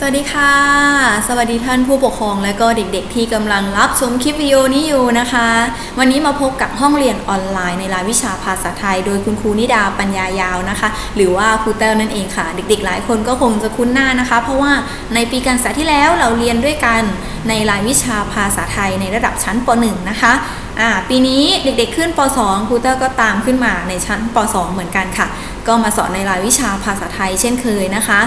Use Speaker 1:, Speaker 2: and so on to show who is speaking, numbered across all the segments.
Speaker 1: สวัสดีค่ะ สวัสดีท่านผู้ปกครองและก็เด็กๆ ที่กำลังรับชมคลิปวิดีโอนี้อยู่นะคะ วันนี้มาพบกับห้องเรียนออนไลน์ในรายวิชาภาษาไทย โดยคุณครูนิดาปัญญายาวนะคะ หรือว่าครูเต้ลนั่นเองค่ะ เด็กๆ หลายคนก็คงจะคุ้นหน้านะคะ เพราะว่าในปีการศึกษาที่แล้วเราเรียนด้วยกันในรายวิชาภาษาไทยในระดับชั้นป .1 นะคะอ่าปีนี้เด็กๆขึ้นป .2 ครูเต้ก็ตามขึ้นมาในชั้นป .2 เหมือนกันค่ะ ก็มาสอนในรายวิชาภาษาไทยเช่นเคยนะคะ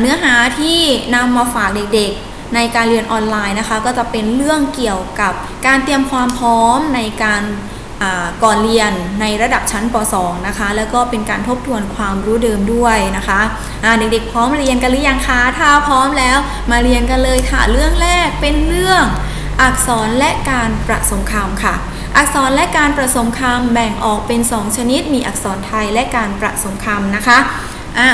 Speaker 1: เนื้อหาที่นำมาฝากเด็กๆ ในการเรียนออนไลน์นะคะ ก็จะเป็นเรื่องเกี่ยวกับการเตรียมความพร้อมในการก่อนเรียนในระดับชั้นป .2 นะคะ แล้วก็เป็นการทบทวนความรู้เดิมด้วยนะคะะเด็กๆพร้อมเรียนกันหรือยังคะ ถ้าพร้อมแล้วมาเรียนกันเลยค่ะ เรื่องแรกเป็นเรื่องอักษรและการประสมคำค่ะ อักษรและการประสมคำแบ่งออกเป็น 2 ชนิด มีอักษรไทยและการประสมคำนะคะ อ่า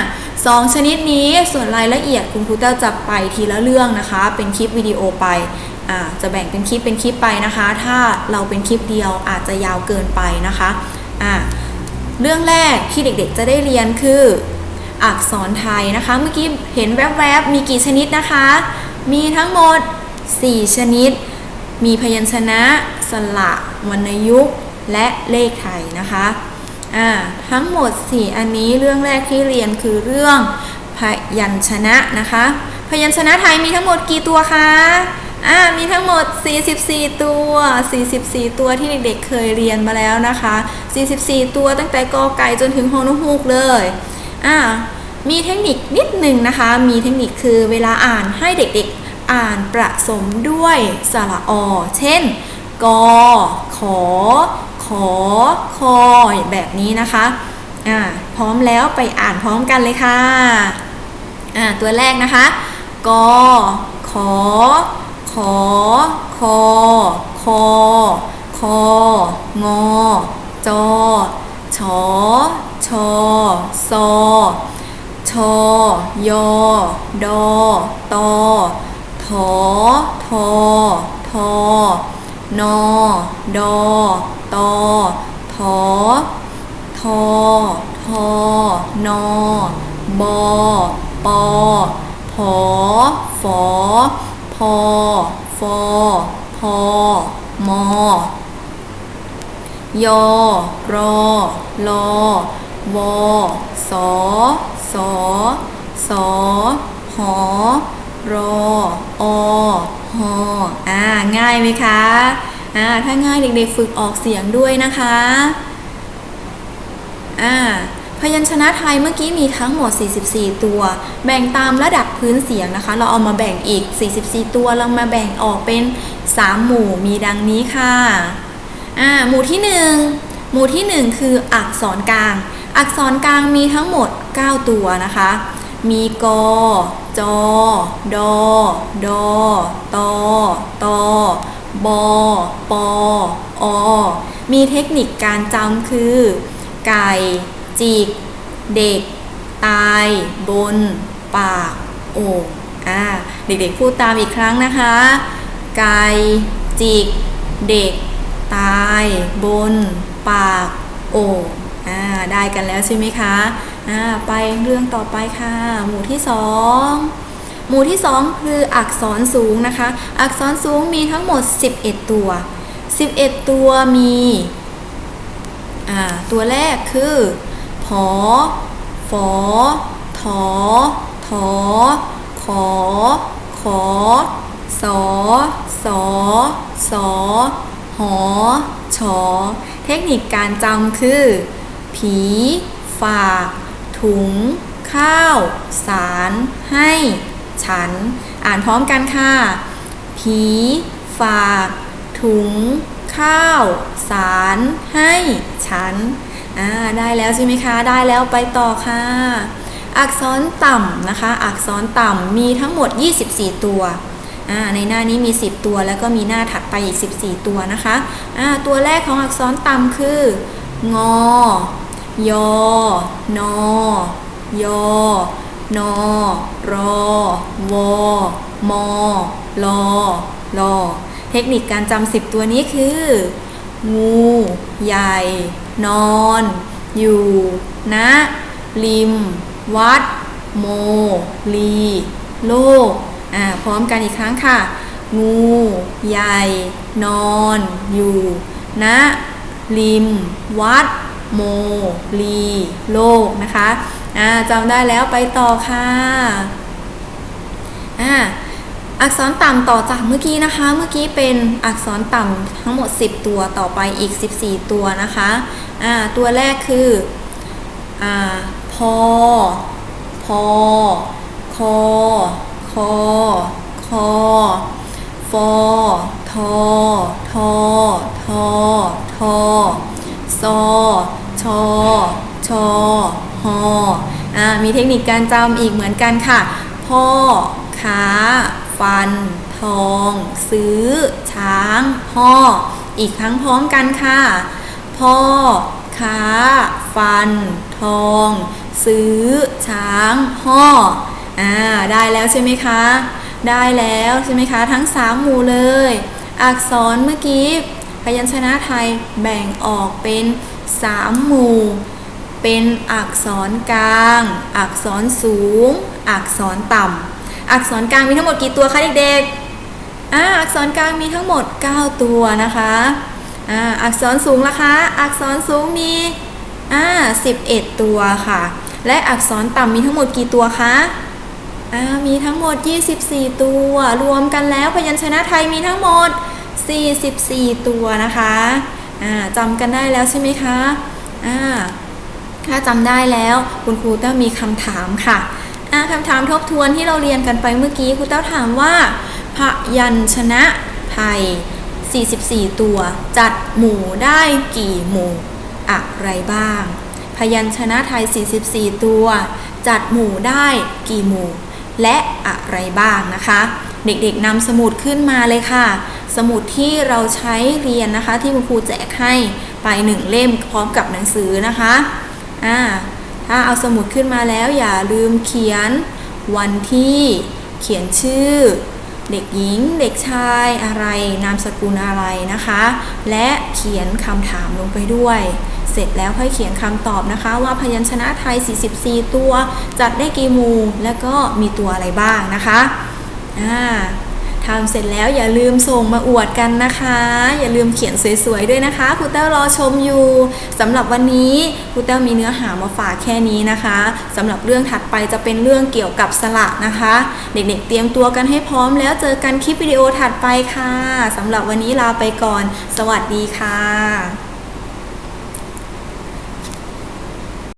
Speaker 1: 2 ชนิดนี้ส่วนรายละเอียดคุณครูเต้าจะไปทีละเรื่องนะคะ เป็นคลิปวิดีโอไปจะแบ่งเป็นคลิปเป็นคลิปไปนะคะ ถ้าเราเป็นคลิปเดียวอาจจะยาวเกินไปนะคะะเรื่องแรกที่เด็กๆจะได้เรียนคืออักษรไทยนะคะ เมื่อกี้เห็นแวบๆ มีกี่ชนิดนะคะ มีทั้งหมด 4 ชนิด มีพยัญชนะ สระวรรณยุกต์และเลขไทยนะคะ อ่าทั้งหมด 4 อันนี้เรื่องแรกที่เรียนคือเรื่องพยัญชนะนะคะ พยัญชนะไทยมีทั้งหมดกี่ตัวคะอ่ามีทั้งหมด 44 ตัว 44 ตัวที่เด็กๆเคยเรียนมาแล้วนะคะ 44 ตัวตั้งแต่กอไก่จนถึงฮอนุฮูกเลยอ่ามีเทคนิคนิดหนึ่งนะคะ มีเทคนิคคือเวลาอ่านให้เด็กๆอ่านประสมด้วยสระอ เช่น กขอขอ คอแบบนี้นะคะอ่าพร้อมแล้วไปอ่านพร้อมกันเลยค่ะอ่าตัวแรกนะคะกอขอขอคอคอคองอจอชอชอซอชอยอดอตอถอทอทอ นอ ดอ ตอถอทอ ทอนอบอปอผอฝอพอฟอพอมอยอรอลอวอสอสอสอหอ รออหออ่าง่ายไหมคะอ่าถ้าง่ายเด็กๆฝึกออกเสียงด้วยนะคะอ่าพยัญชนะไทยเมื่อกี้มีทั้งหมด 44 ตัว แบ่งตามระดับพื้นเสียงนะคะ เราเอามาแบ่งอีก 44 ตัว เรามาแบ่งออกเป็น 3 หมู่ มีดังนี้ค่ะ อ่า หมู่ที่ 1 หมู่ที่ 1 คืออักษรกลาง อักษรกลางมีทั้งหมด 9 ตัวนะคะ มีกอ จอ ดอ ดอ ตอ ตอบอ ปอ อ มีเทคนิคการจำคือ ไก่ จิก เด็ก ตาย บน ปาก โอ่งอ่าเด็กๆพูดตามอีกครั้งนะคะ ไก่ จิก เด็ก ตาย บน ปาก โอ่งอ่าได้กันแล้วใช่ไหมคะ อ่าไปเรื่องต่อไปค่ะ หมู่ที่สองหมู่ที่ 2 คืออักษรสูงนะคะ อักษรสูงมีทั้งหมด 11 ตัว 11 ตัวมีอ่าตัวแรกคือผอฝอถอถอขอ ขอ สอ สอ สอ หอ ชอ เทคนิคการจำคือ ผี ฝาก ถุง ข้าว สาร ให้ ฉัน อ่านพร้อมกันค่ะ ผี ฝาก ถุง ข้าว สาร ให้ ฉัน อ่า ได้แล้วใช่ไหมคะ ได้แล้วไปต่อค่ะ อักษรต่ำนะคะ อักษรต่ำมีทั้งหมด 24 ตัวอ่าในหน้านี้มี 10 ตัวแล้วก็มีหน้าถัดไปอีก 14 ตัวนะคะ ตัวแรกของอักษรต่ำคืองอ ยอนอยอนอรอวอมอลอลอเทคนิคการจำสิบตัวนี้คือ งู ใหญ่ นอน อยู่ณริม วัด โม ลี โลกอ่าพร้อมกันอีกครั้งค่ะ งู ใหญ่ นอน อยู่ณริม วัด โมลีโลกนะคะจำได้แล้วไปต่อค่ะอ่าอักษรต่ำต่อจากเมื่อกี้นะคะ เมื่อกี้เป็นอักษรต่ำทั้งหมด 10 ตัวต่อไปอีก 14 ตัวนะคะอ่าตัวแรกคืออ่าพอ พอ คอ คอ คอ ฟอ ทอ ทอ ทอ ทอ ซอชอชอหออ่ามีเทคนิคการจำอีกเหมือนกันค่ะ พ่อค้า ฟัน ทอง ซื้อ ช้างพ่ออีกครั้งพร้อมกันค่ะ พ่อค้า ฟัน ทอง ซื้อ ช้างห่ออ่าได้แล้วใช่ไหมคะ ได้แล้วใช่ไหมคะ ทั้ง 3 หมู่เลย อักษรเมื่อกี้ พยัญชนะไทยแบ่งออกเป็น 3 หมู่ เป็นอักษรกลาง อักษรสูง อักษรต่ำ อักษรกลางมีทั้งหมดกี่ตัวคะเด็กๆอ่าอักษรกลางมีทั้งหมด 9 ตัวนะคะอ่าอักษรสูงล่ะคะ อักษรสูงมีอ่า11 ตัวค่ะ และอักษรต่ำมีทั้งหมดกี่ตัวคะอ่ามีทั้งหมด 24 ตัว รวมกันแล้วพยัญชนะไทยมีทั้งหมด 44 ตัวนะคะจำกันได้แล้วใช่ไหมคะถ้าจำได้แล้วคุณครูต้ามีคำถามค่ะคำถามทบทวนที่เราเรียนกันไปเมื่อกี้ครูเต้าถามว่า พยัญชนะไทย 44 ตัว จัดหมู่ได้กี่หมู่อะไรบ้าง พยัญชนะไทย 44 ตัว จัดหมู่ได้กี่หมู่ และอะไรบ้างนะคะ เด็กๆนำสมุดขึ้นมาเลยค่ะ สมุดที่เราใช้เรียนนะคะ ที่คุณครูแจกให้ไปหนึ่งเล่มพร้อมกับหนังสือนะคะอ่าถ้าเอาสมุดขึ้นมาแล้วอย่าลืมเขียนวันที่เขียนชื่อ เด็กหญิง เด็กชายอะไร นามสกุลอะไรนะคะ และเขียนคำถามลงไปด้วย เสร็จแล้วค่อยเขียนคำตอบนะคะ ว่าพยัญชนะไทย 44 ตัว จัดได้กี่มู และก็มีตัวอะไรบ้างนะคะอ่า ทำเสร็จแล้วอย่าลืมส่งมาอวดกันนะคะ อย่าลืมเขียนสวยๆด้วยนะคะครูเต้ารอชมอยู่สำหรับวันนี้ครูเต้ามีเนื้อหามาฝากแค่นี้นะคะสำหรับเรื่องถัดไปจะเป็นเรื่องเกี่ยวกับสระนะคะ เด็กๆ เตรียมตัวกันให้พร้อมแล้วเจอกันคลิปวิดีโอถัดไปค่ะสำหรับวันนี้ลาไปก่อน สวัสดีค่ะ